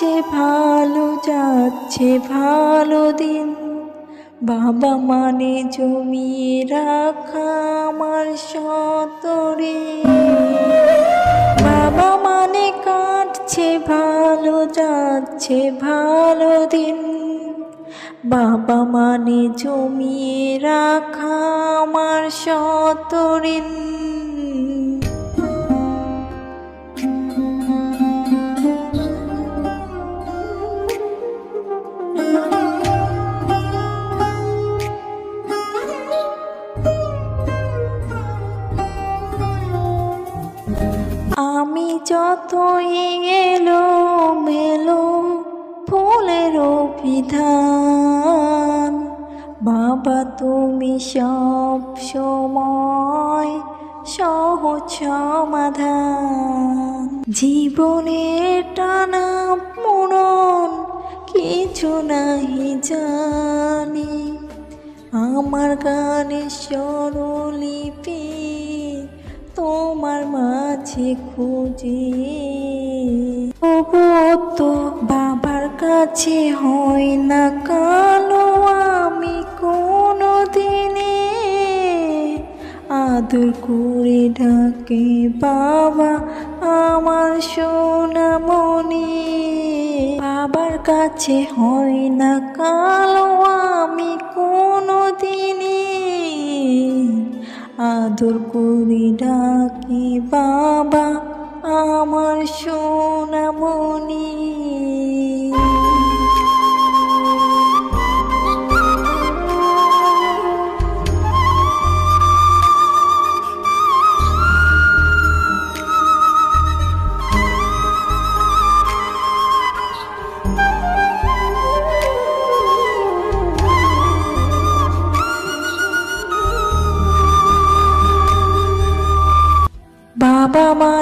কাটছে ভালো যাচ্ছে, ভালো দিন। বাবা মানে জমিয়ে রাখা আমার সতরে। বাবা মানে কাটছে, ভালো যাচ্ছে, ভালো দিন। বাবা মানে জমিয়ে রাখা আমার সতরিন আমি যতই এলো মেলো ফুলের বিধান বাবা তুমি সব সময় সহজ সমাধান। জীবনের টানা মরণ কিছু নাহি জানি, আমার গানের স্বরলিপি তোমার মাঝে খুঁজে। তবুও তো বাবার কাছে হয় না কালো আমি কোনো দিনে আদর করে ডাকে বাবা আমার সোনামণি বাবার কাছে হয় না কালো আমি কোনো দিনে আদর করে ডাকি বাবা আমার সোনামণি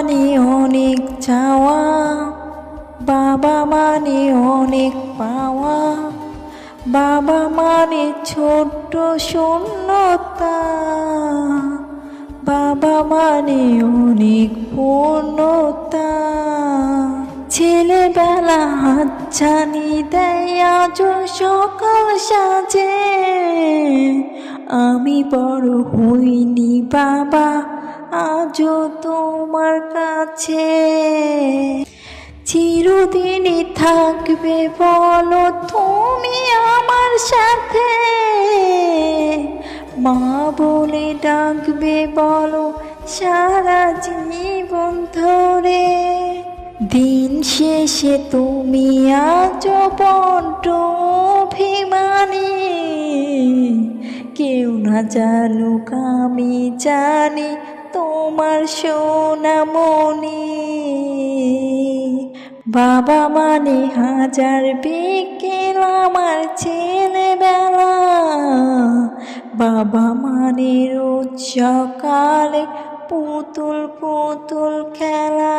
মানে অনেক চাওয়া, বাবা মানে অনেক পাওয়া, বাবা মানে ছোট্ট শূন্যতা, বাবা মানে অনেক পূর্ণতা। ছেলেবেলা হাত ছানি দেয় আজ সকাল সাজে আমি বড় হইনি, বাবা, আজও তোমার কাছে। চিরদিনই থাকবে বলো তুমি আমার সাথে। মা বলে ডাকবে বলো সারা জীবন ধরে। দিন শেষে তুমি আজ বড্ড অভিমানী। না জানুক, আমি জানি তোমার সোনামণি। বাবা মানে হাজার বিকেল আমার ছেলেবেলা। বাবা মানে রোজ সকালে পুতুল পুতুল খেলা।